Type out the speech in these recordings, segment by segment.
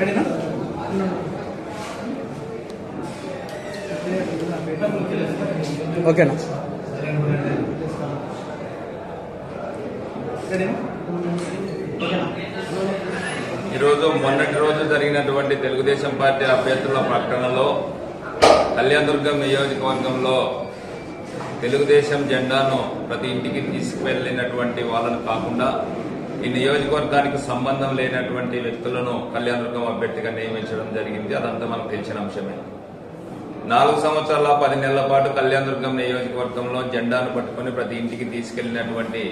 రెడీనా ఓకేనా ఈరోజు మొన్నటి రోజు జరిగినటువంటి తెలుగుదేశం పార్టీ అభ్యర్థుల ప్రకటనలో కళ్యాణదుర్గం నియోజకవర్గంలో తెలుగుదేశం జెండాను ప్రతి ఇంటికి తీసుకువెళ్ళినటువంటి వాళ్ళను కాకుండా ఈ నియోజకవర్గానికి సంబంధం లేనటువంటి వ్యక్తులను కళ్యాణదుర్గం అభ్యర్థిగా నియమించడం జరిగింది. అదంతా మనకు తెలిసిన అంశమే. నాలుగు సంవత్సరాల పది నెలల పాటు కళ్యాణదుర్గం నియోజకవర్గంలో జెండాను పట్టుకొని ప్రతి ఇంటికి తీసుకెళ్ళినటువంటి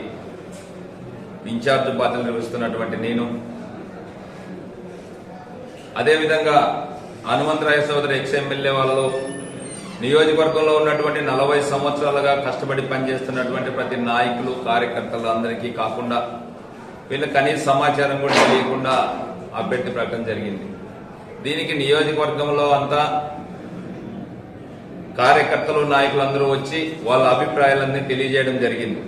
ఇన్ఛార్జ్ బాధ్యతలు నిర్వహిస్తున్నటువంటి నేను. అదేవిధంగా హనుమంతరాయ సోదరి ఎక్స్ ఎమ్మెల్యే వాళ్ళు నియోజకవర్గంలో ఉన్నటువంటి నలభై సంవత్సరాలుగా కష్టపడి పనిచేస్తున్నటువంటి ప్రతి నాయకులు కార్యకర్తలు అందరికీ కాకుండా వీళ్ళ కనీస సమాచారం కూడా తెలియకుండా అభ్యర్థి ప్రకటన జరిగింది. దీనికి నియోజకవర్గంలో అంతా కార్యకర్తలు నాయకులు అందరూ వచ్చి వాళ్ళ అభిప్రాయాలన్నీ తెలియజేయడం జరిగింది.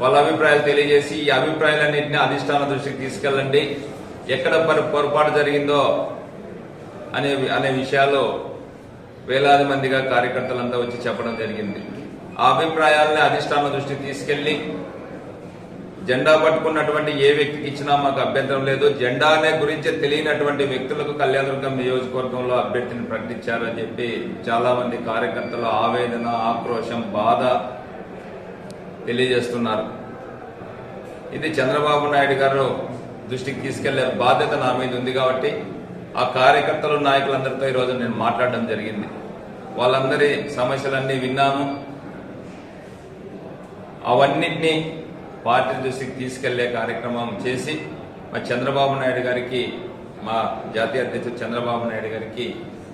వాళ్ళ అభిప్రాయాలు తెలియజేసి ఈ అభిప్రాయాలన్నింటినీ అధిష్టాన దృష్టికి తీసుకెళ్ళండి. ఎక్కడ పొరపాటు జరిగిందో అనే అనే విషయాలు వేలాది మందిగా కార్యకర్తలంతా వచ్చి చెప్పడం జరిగింది. ఆ అభిప్రాయాలని అధిష్టాన దృష్టికి తీసుకెళ్ళి జెండా పట్టుకున్నటువంటి ఏ వ్యక్తికి ఇచ్చినా మాకు అభ్యంతరం లేదు. జెండా అనే గురించి తెలియనటువంటి వ్యక్తులకు కళ్యాణదుర్గం నియోజకవర్గంలో అభ్యర్థిని ప్రకటించారని చెప్పి చాలా మంది కార్యకర్తలు ఆవేదన ఆక్రోశం బాధ తెలియజేస్తున్నారు. ఇది చంద్రబాబు నాయుడు గారు దృష్టికి తీసుకెళ్ళే బాధ్యత నా మీద ఉంది కాబట్టి ఆ కార్యకర్తలు నాయకులందరితో ఈరోజు నేను మాట్లాడడం జరిగింది. వాళ్ళందరి సమస్యలన్నీ విన్నాను అవన్నిటినీ పార్టీ దృష్టికి తీసుకెళ్ళే కార్యక్రమం చేసి మా చంద్రబాబు నాయుడు గారికి మా జాతీయ అధ్యక్షుడు చంద్రబాబు నాయుడు గారికి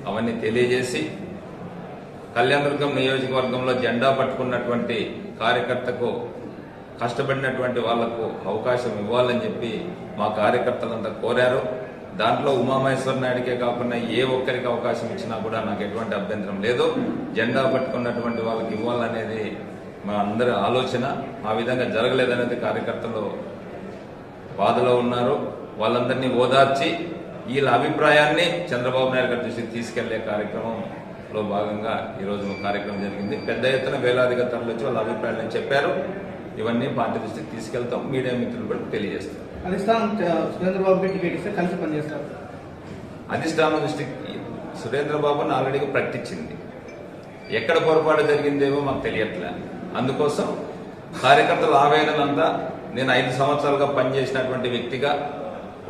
అవన్నీ తెలియజేసి కళ్యాణదుర్గం నియోజకవర్గంలో జెండా పట్టుకున్నటువంటి కార్యకర్తకు కష్టపడినటువంటి వాళ్ళకు అవకాశం ఇవ్వాలని చెప్పి మా కార్యకర్తలంతా కోరారు. దాంట్లో ఉమామహేశ్వర నాయుడికే కాకుండా ఏ ఒక్కరికి అవకాశం ఇచ్చినా కూడా నాకు ఎటువంటి అభ్యంతరం లేదు. జెండా పట్టుకున్నటువంటి వాళ్ళకి ఇవ్వాలనేది మా అందరి ఆలోచన ఆ విధంగా జరగలేదనేది కార్యకర్తలు బాధలో ఉన్నారు. వాళ్ళందరినీ ఓదార్చి వీళ్ళ అభిప్రాయాన్ని చంద్రబాబు నాయుడు గారి దృష్టికి తీసుకెళ్ళే కార్యక్రమంలో భాగంగా ఈరోజు కార్యక్రమం జరిగింది. పెద్ద ఎత్తున వేలాదిగా తరలించి వాళ్ళ అభిప్రాయాలను చెప్పారు. ఇవన్నీ పార్టీ దృష్టికి తీసుకెళ్తాం. మీడియా మిత్రులు కూడా తెలియజేస్తాం అధిష్టానం దృష్టికి సురేంద్రబాబును ఆల్రెడీగా ప్రకటించింది. ఎక్కడ పొరపాటు జరిగిందేమో మాకు తెలియట్లే. అందుకోసం కార్యకర్తల ఆవేదన అంతా నేను ఐదు సంవత్సరాలుగా పనిచేసినటువంటి వ్యక్తిగా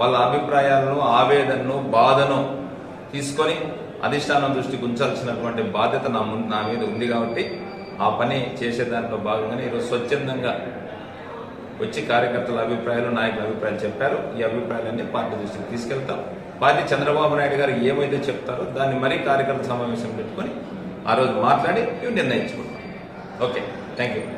వాళ్ళ అభిప్రాయాలను ఆవేదనను బాధను తీసుకొని అధిష్టానం దృష్టికి ఉంచాల్సినటువంటి బాధ్యత నా ముందు నా మీద ఉంది కాబట్టి ఆ పని చేసే దాంట్లో భాగంగానే ఈరోజు స్వచ్ఛందంగా వచ్చి కార్యకర్తల అభిప్రాయాలు నాయకుల అభిప్రాయాలు చెప్పారు. ఈ అభిప్రాయాలన్నీ పార్టీ దృష్టికి తీసుకెళ్తాం. పార్టీ చంద్రబాబు నాయుడు గారు ఏమైతే చెప్తారో దాన్ని మరీ కార్యకర్త సమావేశం పెట్టుకొని ఆ రోజు మాట్లాడి మేము నిర్ణయించుకుంటాం. Okay, thank you.